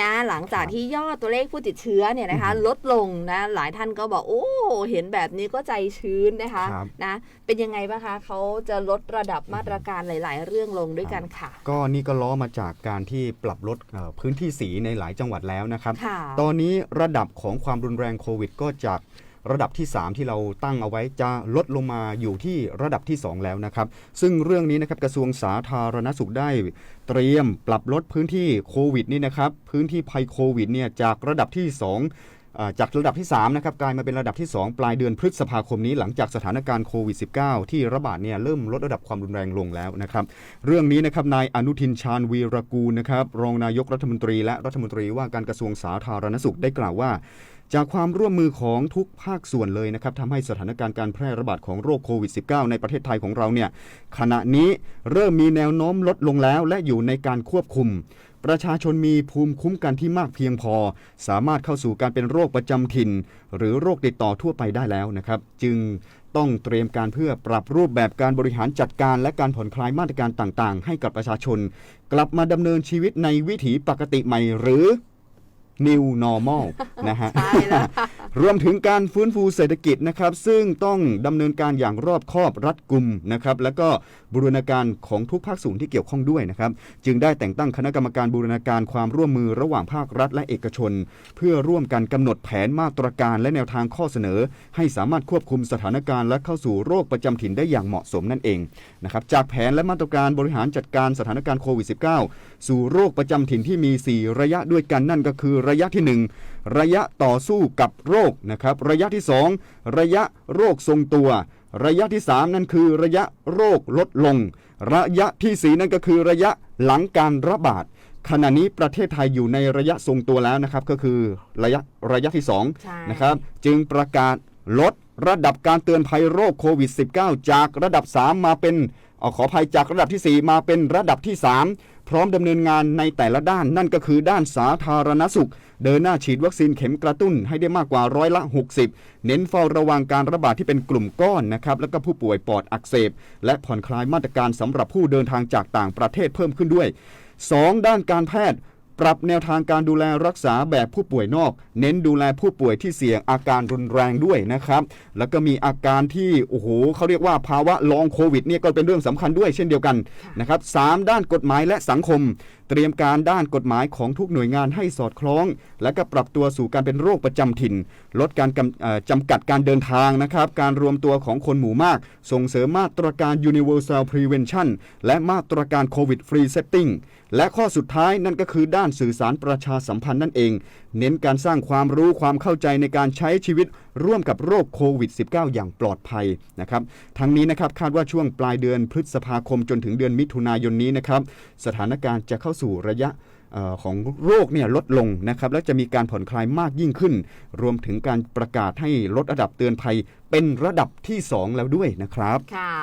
นะ หลังจากที่ยอดตัวเลขผู้ติดเชื้อเนี่ยนะคะ ลดลงนะหลายท่านก็บอกโอ้เห็นแบบนี้ก็ใจชื้นนะคะครับ นะเป็นยังไงบ้างคะเขาจะลดระดับมาตรการหลาย ๆ เรื่องลงด้วยกันค่ะ ก็นี่ก็ล้อมาจากการที่ปรับลดเอ่อพื้นที่สีในหลายจังหวัดแล้วนะครับ ค่ะ ตอนนี้ระดับของความรุนแรงโควิดก็จาก ระดับที่ 3 ที่เราตั้งเอาไว้จะลดลงมาอยู่ที่ระดับที่ 2 แล้วนะครับ ซึ่งเรื่องนี้นะครับกระทรวงสาธารณสุขได้เตรียมปรับลดพื้นที่โควิดนี่นะครับพื้นที่ภัยโควิดเนี่ยจากระดับที่2อ่า จากระดับที่3นะครับกลายมาเป็นระดับที่ 2 ปลายเดือนพฤษภาคมนี้หลังจากสถานการณ์โควิด -19 ที่ระบาดเนี่ยเริ่มลดระดับความรุนแรงลงแล้วนะครับ เรื่องนี้นะครับนายอนุทินชาญวีรกูลนะครับรองนายกรัฐมนตรี และรัฐมนตรีว่าการกระทรวงสาธารณสุขได้กล่าวว่า จากความร่วมมือของทุกภาคส่วนเลยนะครับทำให้สถานการณ์การแพร่ระบาดของโรคโควิด -19 ในประเทศไทยของเราเนี่ยขณะนี้เริ่มมีแนวโน้มลดลงแล้วและอยู่ในการควบคุม ประชาชนมีภูมิคุ้มกันที่มากเพียงพอ สามารถเข้าสู่การเป็นโรคประจำถิ่น หรือโรคติดต่อทั่วไปได้แล้วนะครับ จึงต้องเตรียมการเพื่อปรับรูปแบบการบริหารจัดการ และการผ่อนคลายมาตรการต่างๆ ให้กับประชาชน กลับมาดำเนินชีวิตในวิถีปกติใหม่หรือ New Normal นะฮะใช่แล้ว รวมถึงการฟื้นฟูเศรษฐกิจนะครับซึ่งต้องดำเนินการอย่างรอบคอบรัดกุมนะครับแล้วก็บูรณาการของทุกภาคส่วนที่เกี่ยวข้องด้วยนะครับจึงได้แต่งตั้งคณะกรรมการบูรณาการความร่วมมือระหว่างภาครัฐและเอกชน เพื่อร่วมกันกำหนดแผนมาตรการและแนวทางข้อเสนอ ให้สามารถควบคุมสถานการณ์และเข้าสู่โรคประจำถิ่นได้อย่างเหมาะสมนั่นเองนะครับจากแผนและมาตรการบริหารจัดการสถานการณ์โควิด -19 สู่โรคประจำถิ่นที่มี 4 ระยะด้วยกันนั่นก็คือระยะที่ 1 ระยะต่อสู้กับโรคนะครับระยะที่ 2 ระยะโรคทรงตัว ระยะที่ 3 นั่นคือระยะโรคลดลง ระยะทีสี่ 4 นั่นก็คือระยะหลังการระบาดขณะนี้ประเทศไทยอยู่ในระยะทรงตัวแล้วนะครับ ก็คือระยะระยะที่ใช่2นะครับจึงประกาศลดระดับการเตือนภัยโรคโควิด -19 จากระดับ 3 มาเป็นเออ ขออภัยจากระดับที่ 4 มาเป็นระดับที่ 3 พร้อมดำเนินงานในแต่ละด้านนั่นก็คือด้านสาธารณสุข เดินหน้าฉีดวัคซีนเข็มกระตุ้นให้ได้มากกว่าร้อยละ 60 เน้นเฝ้าระวังการระบาดที่เป็นกลุ่มก้อนนะครับแล้วก็ผู้ป่วยปอดอักเสบ และผ่อนคลายมาตรการสำหรับผู้เดินทางจากต่างประเทศเพิ่มขึ้นด้วย 2. ด้านการแพทย์ ปรับแนวทางการดูแลรักษาแบบผู้ป่วยนอก เน้นดูแลผู้ป่วยที่เสี่ยงอาการรุนแรงด้วยนะครับ แล้วก็มีอาการที่โอ้โหเขาเรียกว่าภาวะลองโควิดเนี่ยก็เป็นเรื่องสำคัญด้วยเช่นเดียวกันนะครับสามด้านกฎหมายและสังคม เตรียมการด้านกฎหมายของทุกหน่วยงานให้สอดคล้อง และก็ปรับตัวสู่การเป็นโรคประจำถิ่น ลดการกำเอ่อจำกัดการเดินทางนะครับ การรวมตัวของคนหมู่มาก ส่งเสริมมาตรการ Universal Prevention และมาตรการ COVID Free Setting และข้อสุดท้ายนั่นก็คือด้านสื่อสารประชาสัมพันธ์นั่นเอง เน้นการสร้างความรู้ความเข้าใจในการใช้ชีวิตร่วมกับโรคโควิด -19 อย่างปลอดภัยนะครับทั้งนี้นะครับคาดว่าช่วงปลายเดือนพฤษภาคมจนถึงเดือนมิถุนายนนี้นะครับสถานการณ์จะเข้าสู่ระยะออของโรคเนี่ยลดลงนะครับและจะมีการผ่อนคลายมากยิ่งขึ้น รวมถึงการประกาศให้ลดระดับเตือนภัยเป็นระดับที่ 2 แล้วด้วยนะครับ ค่ะ